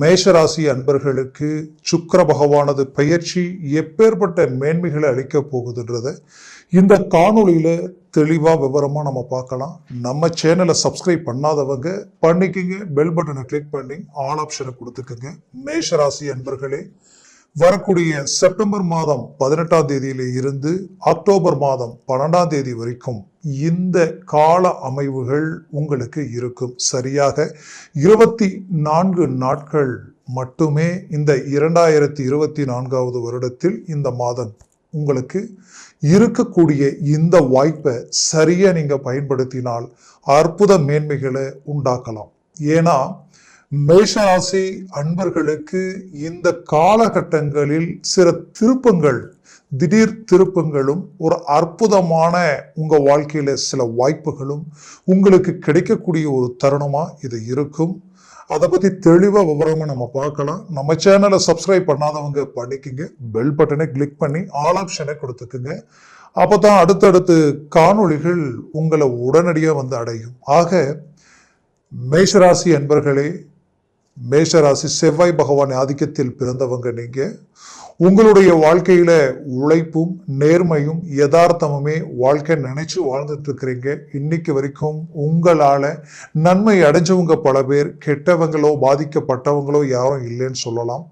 மேஷராசி அன்பர்களுக்கு சுக்கர பகவானது பயிற்சி எப்பேற்பட்ட மேன்மைகளை அளிக்க போகுதுன்றத இந்த காணொலியில் தெளிவாக விவரமாக நம்ம பார்க்கலாம். நம்ம சேனலை சப்ஸ்கிரைப் பண்ணாதவங்க பண்ணிக்கோங்க. பெல் பட்டனை கிளிக் பண்ணி ஆல் ஆப்ஷனை கொடுத்துக்கோங்க. மேஷராசி அன்பர்களே வரக்கூடிய செப்டம்பர் மாதம் பதினெட்டாம் தேதியில இருந்து அக்டோபர் மாதம் பன்னெண்டாம் தேதி வரைக்கும் இந்த கால அமைவுகள் உங்களுக்கு இருக்கும். சரியாக இருபத்தி நான்கு நாட்கள் மட்டுமே இந்த இரண்டாயிரத்தி இருபத்தி நான்காவது வருடத்தில் இந்த மாதம் உங்களுக்கு இருக்கக்கூடிய இந்த வாய்ப்பை சரியாக நீங்கள் பயன்படுத்தினால் அற்புத மேன்மைகளை உண்டாக்கலாம். ஏன்னா மேஷராசி அன்பர்களுக்கு இந்த காலகட்டங்களில் சில திருப்பங்கள் திடீர் திருப்பங்களும் ஒரு அற்புதமான உங்க வாழ்க்கையில சில வாய்ப்புகளும் உங்களுக்கு கிடைக்கக்கூடிய ஒரு தருணமா இது இருக்கும். அதை பத்தி தெளிவா விவரமா நம்ம பார்க்கலாம். நம்ம சேனலை சப்ஸ்கிரைப் பண்ணாதவங்க பண்ணிக்கோங்க. பெல் பட்டனை கிளிக் பண்ணி ஆல் ஆப்ஷனை கொடுத்துக்குங்க. அப்பதான் அடுத்தடுத்து காணொளிகள் உங்களை உடனடியாக வந்து அடையும். ஆக மேஷராசி அன்பர்களே மேஷராசி செவ்வாய் பகவான் ஆதிக்கத்தில் பிறந்தவங்க நீங்கள் உங்களுடைய வாழ்க்கையில் உழைப்பும் நேர்மையும் யதார்த்தமுமே வாழ்க்கை நினைச்சு வாழ்ந்துட்டு இருக்கிறீங்க இன்னைக்கு வரைக்கும் உங்களால் நன்மை அடைஞ்சவங்க பல பேர் கெட்டவங்களோ பாதிக்கப்பட்டவங்களோ யாரும் இல்லைன்னு சொல்லலாம்.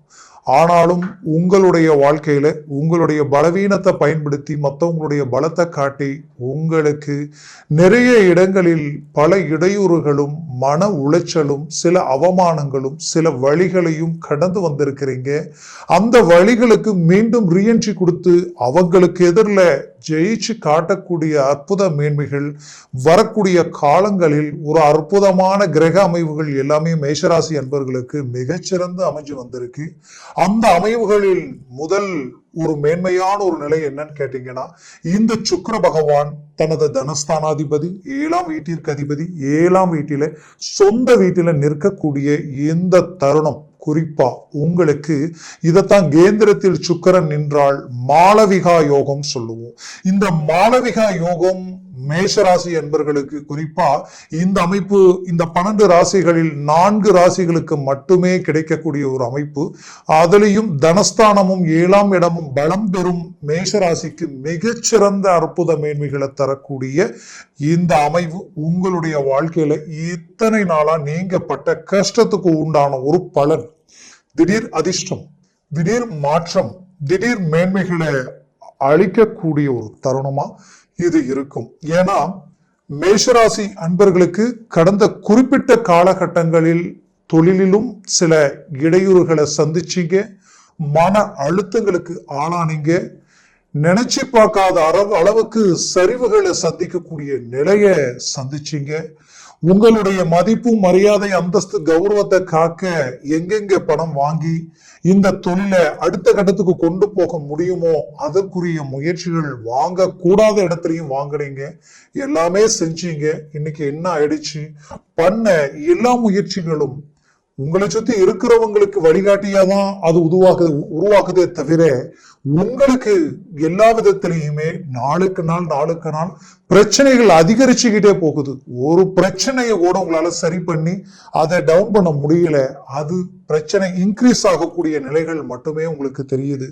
ஆனாலும் உங்களுடைய வாழ்க்கையில் உங்களுடைய பலவீனத்தை பயன்படுத்தி மற்றவங்களுடைய பலத்தை காட்டி உங்களுக்கு நிறைய இடங்களில் பல இடையூறுகளும் மன உளைச்சலும் சில அவமானங்களும் சில வழிகளையும் கடந்து வந்திருக்கிறீங்க. அந்த வழிகளுக்கு மீண்டும் ரீஎன்ட்ரி கொடுத்து அவங்களுக்கு எதிரில் ஜெயிச்சு காட்டக்கூடிய அற்புத மேன்மைகள் வரக்கூடிய காலங்களில் ஒரு அற்புதமான கிரக அமைவுகள் எல்லாமே மேஷராசி அன்பர்களுக்கு மிகச்சிறந்து அமைஞ்சு வந்திருக்கு. அந்த அமைவுகளில் முதல் ஒரு மேன்மையான ஒரு நிலை என்னன்னு கேட்டீங்கன்னா இந்த சுக்கர பகவான் தனது தனஸ்தானாதிபதி ஏழாம் வீட்டிற்கு அதிபதி ஏழாம் வீட்டில சொந்த வீட்டில நிற்கக்கூடிய இந்த தருணம். குறிப்பா உங்களுக்கு இதைத்தான் கேந்திரத்தில் சுக்கரன் நின்றால் மாளவிகா யோகம் சொல்லுவோம். இந்த மாளவிகா யோகம் மேஷராசி என்பர்களுக்கு குறிப்பா இந்த அமைப்பு இந்த பன்னெண்டு ராசிகளில் நான்கு ராசிகளுக்கு மட்டுமே கிடைக்கக்கூடிய ஒரு அமைப்பு. அதுலேயும் தனஸ்தானமும் ஏழாம் இடமும் பலம் பெறும் மேஷராசிக்கு மிகச்சிறந்த அற்புத மேன்மைகளை தரக்கூடிய இந்த அமைவு உங்களுடைய வாழ்க்கையில இத்தனை நாளா நீங்கப்பட்ட கஷ்டத்துக்கு உண்டான ஒரு பலன். திடீர் அதிர்ஷ்டம் திடீர் மாற்றம் திடீர் மேன்மைகளை அழிக்கக்கூடிய ஒரு தருணமா இது இருக்கும். ஏன்னா மேஷராசி அன்பர்களுக்கு கடந்த குறிப்பிட்ட காலகட்டங்களில் தொழிலிலும் சில இடையூறுகளை சந்திச்சீங்க மன அழுத்தங்களுக்கு ஆளானீங்க நினைச்சு பார்க்காத அளவு அளவுக்கு சரிவுகளை சந்திக்கக்கூடிய நிலைய சந்திச்சீங்க. உங்களுடைய மதிப்பு மரியாதை அந்தஸ்து கௌரவத்தை காக்க எங்கெங்க பணம் வாங்கி இந்த தொழிலை அடுத்த கட்டத்துக்கு கொண்டு போக முடியுமோ அதற்குரிய முயற்சிகள் வாங்க கூடாத இடத்துலயும் வாங்குறீங்க எல்லாமே செஞ்சீங்க. இன்னைக்கு என்ன ஆயிடுச்சு? பண்ண எல்லா முயற்சிகளும் உங்களை சுத்தி இருக்கிறவங்களுக்கு வழிகாட்டியா தான் அது உருவாக்குது உருவாக்குதே தவிர உங்களுக்கு எல்லா விதத்திலையுமே நாளுக்கு நாள் நாளுக்கு நாள் பிரச்சனைகள் அதிகரிச்சுக்கிட்டே போகுது. ஒரு பிரச்சனையை கூட உங்களால சரி பண்ணி அதை டவுன் பண்ண முடியல. அது பிரச்சனை இன்க்ரீஸ் ஆகக்கூடிய நிலைகள் மட்டுமே உங்களுக்கு தெரியுது.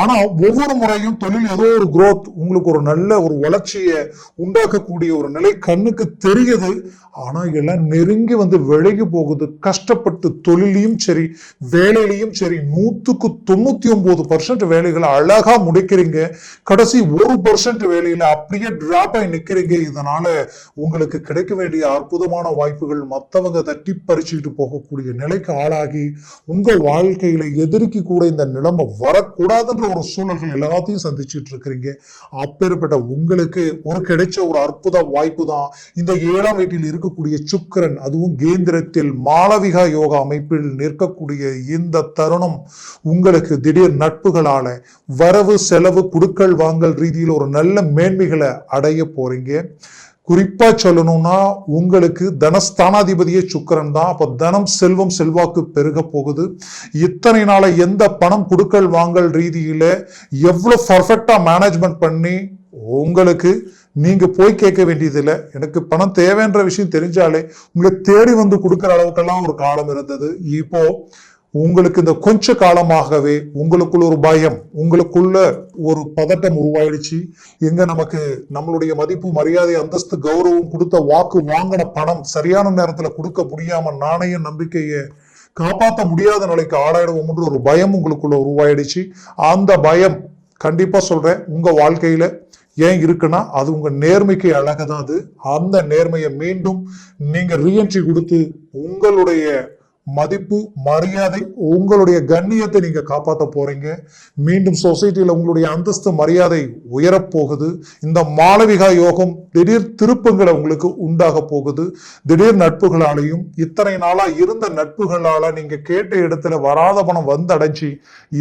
ஆனா ஒவ்வொரு முறையும் தொழில் ஏதோ ஒரு குரோத் உங்களுக்கு ஒரு நல்ல ஒரு வளர்ச்சியை உண்டாக்கக்கூடிய ஒரு நிலை கண்ணுக்கு தெரியுது. ஆனா எல்லாம் நெருங்கி வந்து விலகி போகுது. கஷ்டப்பட்டு தொழிலையும் சரி வேலையிலையும் சரி நூத்துக்கு தொண்ணூத்தி ஒன்பது பர்சன்ட் வேலைகளை அழகா முடிக்கிறீங்க. கடைசி ஒரு பர்சன்ட் வேலையில அப்படியே டிராப் ஆகி நிக்கிறீங்க இதனால உங்களுக்கு கிடைக்க வேண்டிய அற்புதமான வாய்ப்புகள் மத்தவங்க தட்டி பறிச்சுக்கிட்டு போகக்கூடிய நிலைக்கு ஆளாகி உங்க வாழ்க்கையில எதிர்க்கு கூட இந்த நிலைமை வரக்கூடாதுன்ற ஒரு சூழல்கள் எல்லாத்தையும் சந்திச்சுட்டு இருக்கிறீங்க. அப்பேற்பட்ட உங்களுக்கு ஒரு கிடைச்ச ஒரு அற்புத வாய்ப்பு தான். இந்த ஏழாம் வீட்டில் இருக்கக்கூடிய சுக்கரன் அதுவும் கேந்திரத்தில் மாளவிகா யோகா அமைப்பில் நிற்கக்கூடிய இந்த தருணம் உங்களுக்கு திடீர் நட்புகளால வரவு செலவு குடுக்கல் வாங்கல் ரீதியில் ஒரு நல்ல மேன்மைகளை அடைய போறீங்க குறிப்பா சொல்லணும்னா உங்களுக்கு தனஸ்தானாதிபதியே சுக்கிரன் தான். அப்ப தனம் செல்வம் செல்வாக்கு பெருக போகுது. இத்தனை நாள எந்த பணம் கொடுக்கல் வாங்கல் ரீதியில எவ்வளவு பர்ஃபெக்டா மேனேஜ்மெண்ட் பண்ணி உங்களுக்கு நீங்க போய் கேட்க வேண்டியதில்லை. எனக்கு பணம் தேவைன்ற விஷயம் தெரிஞ்சாலே உங்களை தேடி வந்து கொடுக்குற அளவுக்கெல்லாம் ஒரு காலம் இருந்தது. இப்போ உங்களுக்கு இந்த கொஞ்ச காலமாகவே உங்களுக்குள்ள ஒரு பயம் உங்களுக்குள்ள ஒரு பதட்டம் உருவாயிடுச்சு. எங்க நமக்கு நம்மளுடைய மதிப்பு மரியாதை அந்தஸ்து கௌரவம் கொடுத்த வாக்கு வாங்கின பணம் சரியான நேரத்துல கொடுக்க முடியாம நாணய நம்பிக்கையை காப்பாற்ற முடியாத நிலைக்கு ஆளாயிடுவோம்ன்ற ஒரு பயம் உங்களுக்குள்ள உருவாயிடுச்சு. அந்த பயம் கண்டிப்பா சொல்றேன் உங்க வாழ்க்கையில ஏன் இருக்குன்னா அது உங்க நேர்மைக்கு அழகதான் அது. அந்த நேர்மையை மீண்டும் நீங்க ரீஎன்ட்ரி கொடுத்து உங்களுடைய மதிப்பு மரியாதை உங்களுடைய கண்ணியத்தை நீங்க காப்பாற்ற போறீங்க. மீண்டும் சொசைட்டில உங்களுடைய அந்தஸ்து மரியாதை உயரப்போகுது இந்த மாளவிகா யோகம் திடீர் திருப்பங்களை உங்களுக்கு உண்டாக போகுது. திடீர் நட்புகளாலையும் இத்தனை நாளா இருந்த நட்புகளால நீங்க கேட்ட இடத்துல வராத பணம் வந்தடைஞ்சு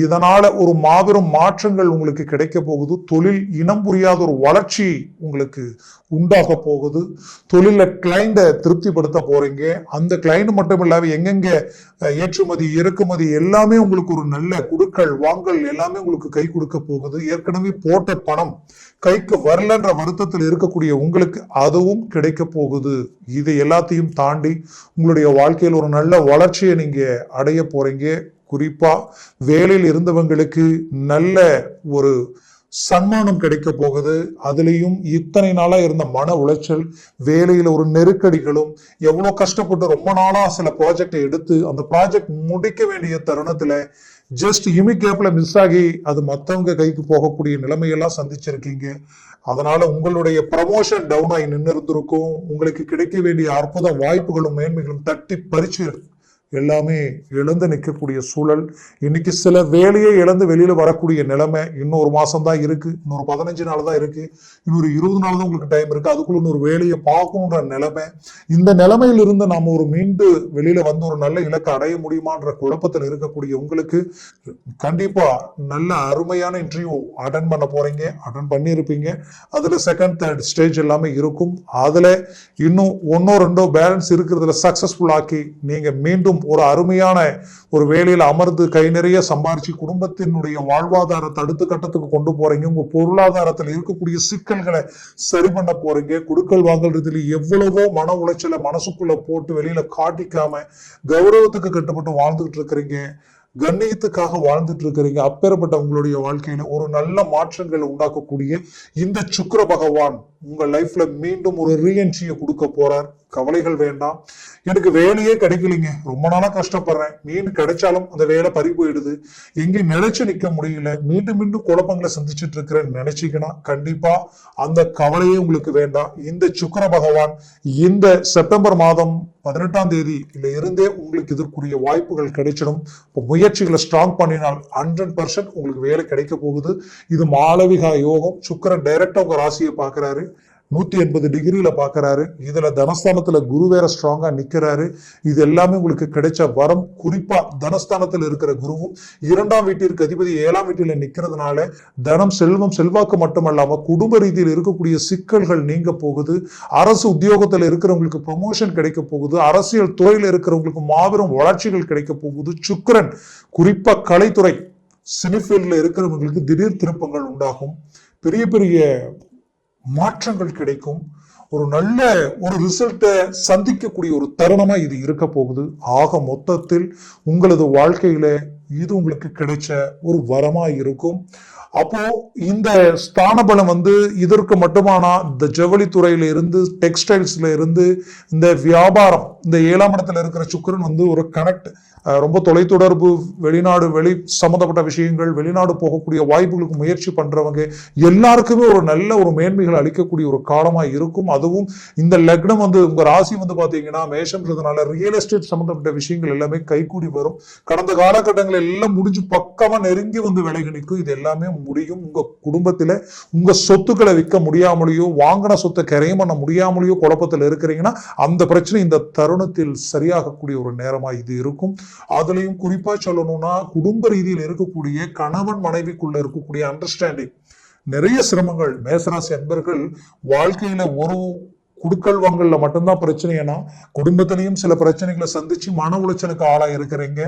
இதனால ஒரு மாபெரும் மாற்றங்கள் உங்களுக்கு கிடைக்க போகுது. தொழில் இனம் புரியாத ஒரு வளர்ச்சி உங்களுக்கு உண்டாக போகுது. தொழில கிளைண்ட திருப்திப்படுத்த போறீங்க. அந்த கிளைண்ட் மட்டும் இல்லாம எங்கெங்க அஹ், ஏற்றுமதி இறக்குமதி எல்லாமே உங்களுக்கு ஒரு நல்ல குடுக்கல் வாங்கல் எல்லாமே உங்களுக்கு கை கொடுக்க போகுது. ஏற்கனவே போட்ட பணம் கைக்கு வரலன்ற வருத்தத்தில் இருக்கக்கூடிய உங்களுக்கு அதுவும் கிடைக்க போகுது. இது எல்லாத்தையும் தாண்டி உங்களுடைய வாழ்க்கையில் ஒரு நல்ல வளர்ச்சியை நீங்க அடைய போறீங்க. குறிப்பா வேலையில் இருந்தவங்களுக்கு நல்ல ஒரு சன்மானம் கிடைக்க போகுது. அதுலேயும் இத்தனை நாளாக இருந்த மன உளைச்சல் வேலையில் ஒரு நெருக்கடிகளும் எவ்வளோ கஷ்டப்பட்டு ரொம்ப நாளாக சில ப்ராஜெக்டை எடுத்து அந்த ப்ராஜெக்ட் முடிக்க வேண்டிய தருணத்தில் ஜஸ்ட் இமிகேப்ல மிஸ் ஆகி அது மற்றவங்க கைக்கு போகக்கூடிய நிலைமையெல்லாம் சந்திச்சிருக்கீங்க. அதனால உங்களுடைய ப்ரமோஷன் டவுன் ஆகி நின்று இருந்திருக்கும் உங்களுக்கு கிடைக்க வேண்டிய அற்புத வாய்ப்புகளும் மேன்மைகளும் தட்டி பறிச்சு எல்லாமே இழந்து நிற்கக்கூடிய சூழல். இன்னைக்கு சில வேலையை இழந்து வெளியில வரக்கூடிய நிலைமை இன்னொரு மாசம் தான் இருக்கு இன்னொரு பதினஞ்சு நாள் தான் இருக்கு இன்னொரு இருபது நாள் தான் உங்களுக்கு டைம் இருக்கு. அதுக்குள்ள இன்னொரு வேலையை பார்க்கணுன்ற நிலைமை. இந்த நிலைமையிலிருந்து நாம் நாம ஒரு மீண்டு வெளியில வந்து ஒரு நல்ல இலக்கை அடைய முடியுமான்ற குழப்பத்தில் இருக்கக்கூடிய உங்களுக்கு கண்டிப்பா நல்ல அருமையான இன்டர்வியூ அட்டன் பண்ண போறீங்க அட்டன் பண்ணியிருப்பீங்க. அதுல செகண்ட் தேர்ட் ஸ்டேஜ் எல்லாமே இருக்கும். அதுல இன்னும் ஒன்னோ ரெண்டோ பேலன்ஸ் இருக்கிறதுல சக்சஸ்ஃபுல் ஆக்கி நீங்க மீண்டும் ஒரு அருமையான ஒரு வேலையில் அமர்ந்து கை நிறைய சம்பாரிச்சு குடும்பத்தினுடைய வாழ்வாதாரத்தை அடுத்த கட்டத்துக்கு கொண்டு போறீங்க. உங்க பொருளாதாரத்தில் இருக்கக்கூடிய சிக்கல்களை சரி பண்ண போறீங்க. குடுக்கல் வாங்குறதுல எவ்வளவோ மன உளைச்சலை மனசுக்குள்ள போட்டு வெளியில காட்டிக்காம கௌரவத்துக்கு கட்டுப்பட்டு வாழ்ந்துகிட்டு இருக்கிறீங்க. கண்ணியத்துக்காக வாழ்ந்துட்டு இருக்கிறீங்க. அப்பேற்பட்ட உங்களுடைய வாழ்க்கையில ஒரு நல்ல மாற்றங்களை உண்டாக்கக்கூடிய இந்த சுக்கர பகவான் உங்க லைஃப்ல மீண்டும் ஒரு ரீஎன்ட்ரியை கொடுக்க போறார். கவலைகள் வேண்டாம். எனக்கு வேலையே கிடைக்கலைங்க. ரொம்ப நாளா கஷ்டப்படுறேன். மீன் கிடைச்சாலும் அந்த வேலை பறி போயிடுது. எங்கேயும் நினைச்சு நிக்க முடியல. மீண்டும் மீண்டும் குழப்பங்களை சந்திச்சுட்டு இருக்கிறேன்னு நினைச்சீங்கன்னா கண்டிப்பா அந்த கவலையே உங்களுக்கு வேண்டாம். இந்த சுக்கர பகவான் இந்த செப்டம்பர் மாதம் பதினெட்டாம் தேதி இல்ல இருந்தே உங்களுக்கு இதற்குரிய வாய்ப்புகள் கிடைச்சிடும். இப்போ முயற்சிகளை ஸ்ட்ராங் பண்ணினால் ஹண்ட்ரட் பர்சன்ட் உங்களுக்கு வேலை கிடைக்க போகுது. இது மாளவிகா யோகம். சுக்கரன் டைரக்டா உங்க ராசியை பாக்குறாரு நூத்தி எண்பது டிகிரியில பாக்குறாரு. இதுல தனஸ்தானத்துல குரு வேற ஸ்ட்ராங்கா நிக்கிறாரு. இது எல்லாமே உங்களுக்கு கிடைச்ச வரம். குறிப்பா தனஸ்தானத்துல இருக்கிற குருவும் இரண்டாம் வீட்டிற்கு அதிபதி ஏழாம் வீட்டில நிக்கிறதுனால தனம் செல்வம் செல்வாக்கு மட்டுமல்லாம குடும்ப ரீதியில் இருக்கக்கூடிய சிக்கல்கள் நீங்க போகுது. அரசு உத்தியோகத்துல இருக்கிறவங்களுக்கு ப்ரொமோஷன் கிடைக்க போகுது. அரசியல் துறையில இருக்கிறவங்களுக்கு மாபெரும் வளர்ச்சிகள் கிடைக்க போகுது. சுக்கரன் குறிப்பா கலைத்துறை சினிஃபீல்ட்ல இருக்கிறவங்களுக்கு திடீர் திருப்பங்கள் உண்டாகும். பெரிய பெரிய மாற்றங்கள் கிடைக்கும். ஒரு நல்ல ஒரு ரிசல்ட்டை சந்திக்கக்கூடிய ஒரு தருணமாக இது இருக்க போகுது. ஆக மொத்தத்தில் உங்களது வாழ்க்கையில் இது உங்களுக்கு கிடைச்ச ஒரு வரமாக இருக்கும். அப்போ இந்த ஸ்தானபலம் வந்து இதற்கு மட்டுமானா இந்த ஜவுளித்துறையில இருந்து டெக்ஸ்டைல்ஸ்ல இருந்து இந்த வியாபாரம் இந்த ஏழாம் இடத்துல இருக்கிற சுக்கிரன் வந்து ஒரு கனெக்ட் ரொம்ப தொலைத்தொடர்பு வெளிநாடு வெளி சம்மந்தப்பட்ட விஷயங்கள் வெளிநாடு போகக்கூடிய வாய்ப்புகளுக்கு முயற்சி பண்ணுறவங்க எல்லாருக்குமே ஒரு நல்ல ஒரு மேன்மைகள் அளிக்கக்கூடிய ஒரு காலமாக இருக்கும். அதுவும் இந்த லக்னம் வந்து உங்கள் ராசி வந்து பார்த்தீங்கன்னா மேஷம்ன்றதுனால ரியல் எஸ்டேட் சம்மந்தப்பட்ட விஷயங்கள் எல்லாமே கைகூடி வரும். கடந்த காலகட்டங்கள் எல்லாம் முடிஞ்சு பக்கமாக நெருங்கி வந்து விலகி நிற்கும். இது எல்லாமே முடியும். உங்கள் குடும்பத்தில் உங்கள் சொத்துக்களை விற்க முடியாமலேயோ வாங்கின சொத்தை கரையும் பண்ண முடியாமலேயோ குழப்பத்தில் இருக்கிறீங்கன்னா அந்த பிரச்சனை இந்த தருணத்தில் சரியாகக்கூடிய ஒரு நேரமாக இது இருக்கும். அதுலயும் குறிப்பா சொல்லணும்னா குடும்ப ரீதியில் இருக்கக்கூடிய கணவன் மனைவிக்குள்ள இருக்கக்கூடிய அண்டர்ஸ்டாண்டிங் நிறைய சிரமங்கள். மேசராசி அன்பர்கள் வாழ்க்கையில ஒரு குடுக்கல் வாங்கல்ல மட்டும்தான் பிரச்சனைனா குடும்பத்திலையும் சில பிரச்சனைகளை சந்திச்சு மன உளைச்சலுக்கு ஆளா இருக்கிறீங்க.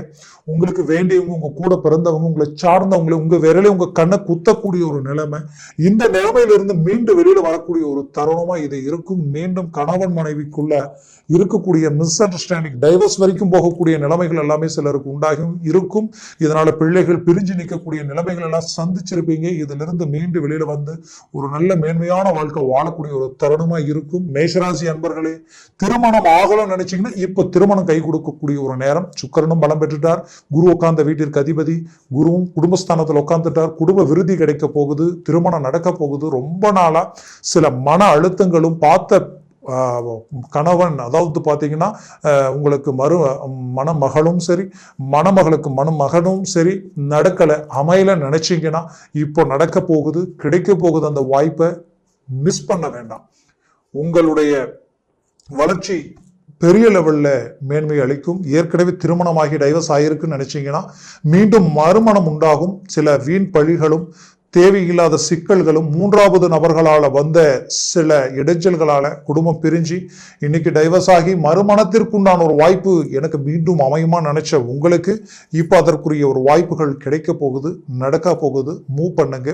உங்களுக்கு வேண்டியவங்க உங்க கூட பிறந்தவங்க உங்களை சார்ந்தவங்களை உங்க விரலே உங்க கண்ணை குத்தக்கூடிய ஒரு நிலைமை இந்த நிலைமையிலிருந்து மீண்டும் வெளியில வரக்கூடிய ஒரு தருணமா இது இருக்கும். மீண்டும் கணவன் மனைவிக்குள்ள இருக்கக்கூடிய மிஸ் அண்டர்ஸ்டாண்டிங் டைவர்ஸ் வரைக்கும் போகக்கூடிய நிலைமைகள் எல்லாமே சிலருக்கு உண்டாகும் இருக்கும். இதனால பிள்ளைகள் பிரிஞ்சு நிற்கக்கூடிய நிலைமைகள் எல்லாம் சந்திச்சிருப்பீங்க. இதுல இருந்து மீண்டும் வெளியில வந்து ஒரு நல்ல மேன்மையான வாழ்க்கை வாழக்கூடிய ஒரு தருணமா இருக்கும். மேஷராசி அன்பர்களே திருமணம் ஆகணும்னு நினைச்சீங்கன்னா இப்போ திருமணம் கை கொடுக்கக்கூடிய ஒரு நேரம். சுக்கரனும் பலம் பெற்றுட்டார். குரு உட்கார்ந்த வீட்டிற்கு அதிபதி. குருவும் குடும்பஸ்தானத்தில் உட்காந்துட்டார் குடும்ப விருதி கிடைக்க போகுது. திருமணம் நடக்க போகுது. ரொம்ப நாளா சில மன அழுத்தங்களும் பார்த்த ஆஹ், கணவன் அதாவது பார்த்தீங்கன்னா உங்களுக்கு மறு மணமகளும் சரி மணமகளுக்கு மணமகனும் சரி நடக்கலை அமையல நினைச்சீங்கன்னா இப்போ நடக்க போகுது கிடைக்க போகுது அந்த வாய்ப்பை மிஸ் பண்ண வேண்டாம். உங்களுடைய வளர்ச்சி பெரிய லெவலில் மேன்மை அளிக்கும். ஏற்கனவே திருமணமாகி டைவர்ஸ் ஆகிருக்குன்னு நினச்சிங்கன்னா மீண்டும் மறுமணம் உண்டாகும். சில வீண் பழிகளும் தேவையில்லாத சிக்கல்களும் மூன்றாவது நபர்களால் வந்த சில இடைஞ்சல்களால் குடும்பம் பிரிஞ்சு இன்னைக்கு டைவர்ஸ் ஆகி மறுமணத்திற்குண்டான ஒரு வாய்ப்பு எனக்கு மீண்டும் அமையுமா நினைச்ச உங்களுக்கு இப்போ அதற்குரிய ஒரு வாய்ப்புகள் கிடைக்க போகுது நடக்க போகுது. மூவ் பண்ணுங்க.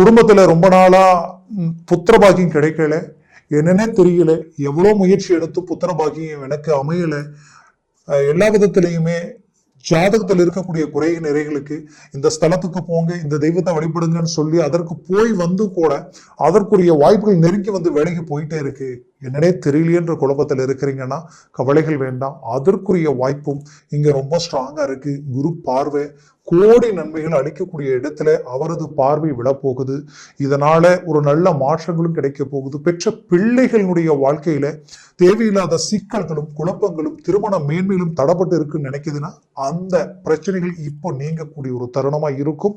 குடும்பத்தில் ரொம்ப நாளாக புத்திரபாகியம் கிடைக்கல. என்னன்னே தெரியல. எவ்வளோ முயற்சி எடுத்து புத்திர பாக்கியம் எனக்கு அமையல. எல்லா விதத்திலையுமே ஜாதகத்தில் இருக்கக்கூடிய குறை நிறைகளுக்கு இந்த ஸ்தலத்துக்கு போங்க இந்த தெய்வத்தை வழிபடுங்கன்னு சொல்லி அதற்கு போய் வந்து கூட அதற்குரிய வாய்ப்புகள் நெருங்கி வந்து வேலைக்கு போயிட்டே இருக்கு. என்னன்னே தெரியலையன்ற குழப்பத்தில் இருக்கிறீங்கன்னா கவலைகள் வேண்டாம். அதற்குரிய வாய்ப்பும் இங்க ரொம்ப ஸ்ட்ராங்கா இருக்கு. குரு பார்வை கோடி நன்மைகள் அளிக்கக்கூடிய இடத்துல அவரது பார்வை விழப்போகுது. இதனால ஒரு நல்ல மாற்றங்களும் கிடைக்க போகுது. பெற்ற பிள்ளைகளுடைய வாழ்க்கையில தேவையில்லாத சிக்கல்களும் குழப்பங்களும் திருமண மேன்மையிலும் தடப்பட்டு இருக்குன்னு நினைக்குதுன்னா அந்த பிரச்சனைகள் இப்போ நீங்கக்கூடிய ஒரு தருணமா இருக்கும்.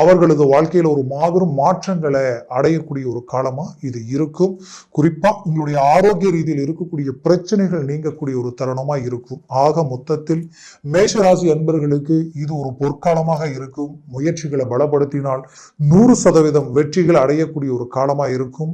அவர்களது வாழ்க்கையில ஒரு மாபெரும் மாற்றங்களை அடையக்கூடிய ஒரு காலமா இது இருக்கும். குறிப்பா உங்களுடைய ஆரோக்கிய ரீதியில் இருக்கக்கூடிய பிரச்சனைகள் நீங்கக்கூடிய ஒரு தருணமாக இருக்கும். ஆக மொத்தத்தில் மேஷராசி அன்பர்களுக்கு இது ஒரு பொற்காலமாக இருக்கும். முயற்சிகளை பலப்படுத்தினால் நூறு சதவீதம் வெற்றிகள் அடையக்கூடிய ஒரு காலமாக இருக்கும்.